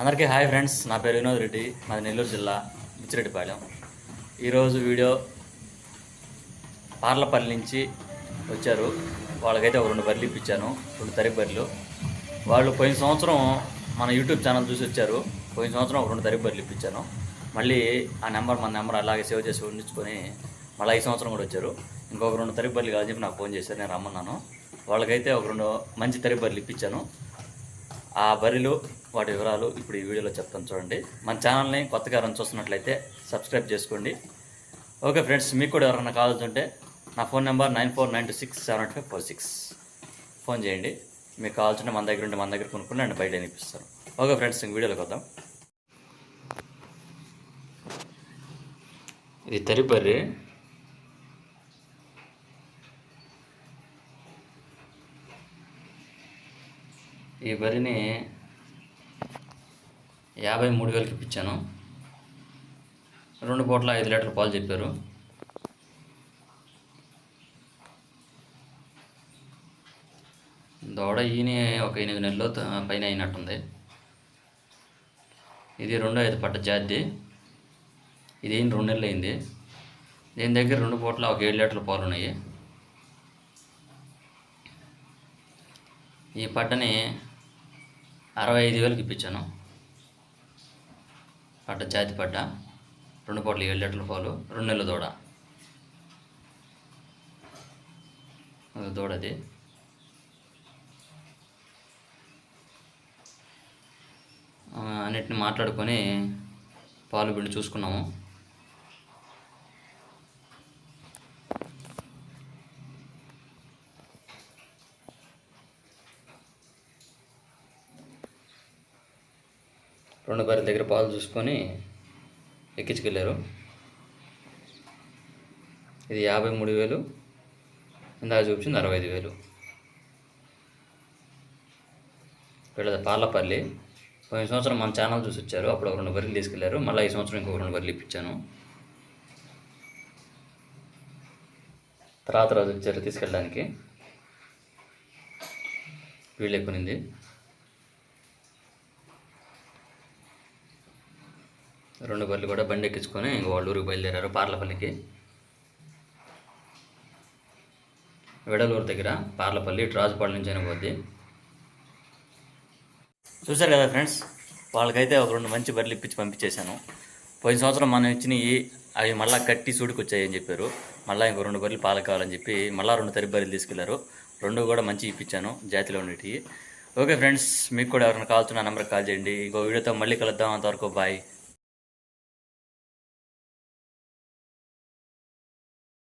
అందరికీ hi friends నా పేరు వినోద్ రెడ్డి మాది నెల్లూరు జిల్లా బుచ్చిరెడ్డిపాలెం ఈరోజు వీడియో పార్లపల్లి నుంచి వచ్చారు. వాళ్ళకైతే ఒక రెండు బర్రెలు ఇప్పించాను రెండు తరి బర్రెలు. వాళ్ళు పోయిన సంవత్సరం మన యూట్యూబ్ ఛానల్ చూసి వచ్చారు. పోయిన సంవత్సరం ఒక రెండు తరి బర్రెలు ఇప్పించాను. మళ్ళీ ఆ నెంబర్ మన నెంబర్ అలాగే సేవ్ చేసి ఉండించుకొని మళ్ళీ ఈ సంవత్సరం కూడా వచ్చారు. ఇంకొక రెండు తరి బర్రెలు కాదని చెప్పి నాకు ఫోన్ చేశారు నేను రమ్మన్నాను. వాళ్ళకైతే ఒక రెండు మంచి తరి బర్రెలు ఇప్పించాను. ఆ బరిలు వాటి వివరాలు ఇప్పుడు ఈ వీడియోలో చెప్తాను చూడండి. మన ఛానల్ని కొత్తగా రన్ చూస్తున్నట్లయితే సబ్స్క్రైబ్ చేసుకోండి. ఓకే ఫ్రెండ్స్ మీకు కూడా ఎవరైనా కావాల్సింటే నా phone number nine four nine two six seven eight five four six. Phone చేయండి. మీకు కావాల్సింటే మన దగ్గర ఉంటే మన దగ్గర కొనుక్కుని నేను బయట అనిపిస్తాను ఓకే ఫ్రెండ్స్ ఇంక వీడియోలోకి వద్దాం. ఇది తరిపర్రి. ఈ బరిని యాభై మూడు వేలకి ఇప్పించాను. రెండు పూట్ల ఐదు లీటర్ల పాలు చెప్పారు. దోడ ఈయన ఒక ఎనిమిది నెలలు త- పైన అయినట్టుంది. ఇది రెండు ఐదు పట్ట జాతి. ఇది ఈయన రెండు నెలలు అయింది. దీని దగ్గర రెండు పూట్ల ఒక ఏడు లీటర్ల పాలు ఉన్నాయి. ఈ పట్టని అరవై ఐదు వేలకు ఇప్పించాను. పట్ట జాతి పట్ట రెండు పూటలు ఏడు లీటర్ల పాలు రెండు నెలల దూడ. అది. దూడది అన్నిటిని మాట్లాడుకొని పాలు పిండి చూసుకున్నాము. రెండు గారి దగ్గర పాలు చూసుకొని ఎక్కించుకెళ్ళారు. ఇది యాభై మూడు వేలు ఇందాక చూపించింది అరవై ఐదు వేలు. వీళ్ళది పాలపల్లి పోయిన సంవత్సరం మన ఛానల్ చూసి వచ్చారు అప్పుడు ఒక రెండు బర్రెలు తీసుకెళ్ళారు మళ్ళీ ఈ సంవత్సరం ఇంకొక రెండు బర్రెలు ఇప్పించాను. తర్వాత రోజు వచ్చారు తీసుకెళ్ళడానికి. వీళ్ళు ఎక్కునింది రెండు బర్రెలు కూడా బండి ఎక్కించుకొని ఇంక వాళ్ళ ఊరికి బయలుదేరారు పార్లపల్లికి. వెడలూరు దగ్గర పార్లపల్లి ఇటు నుంచి అయినా పోద్ది చూశారు కదా ఫ్రెండ్స్ వాళ్ళకైతే ఒక రెండు మంచి బర్రెలు ఇప్పించి పంపించేశాను. పోయిన సంవత్సరం మనం ఇచ్చినవి అవి మళ్ళీ కట్టి సూడికి చెప్పారు. మళ్ళీ ఇంకో రెండు బర్రెలు పాలు కావాలని చెప్పి మళ్ళీ రెండు తరి బర్రెలు తీసుకెళ్ళారు. రెండు కూడా మంచి ఇప్పించాను జాతిలో ఉండేటివి ఓకే ఫ్రెండ్స్ మీకు కూడా ఎవరైనా కావాల్సిన నెంబర్కి కాల్ చేయండి. ఇంకో వీడియోతో మళ్ళీ కలుద్దాం. అంతవరకు బాయ్.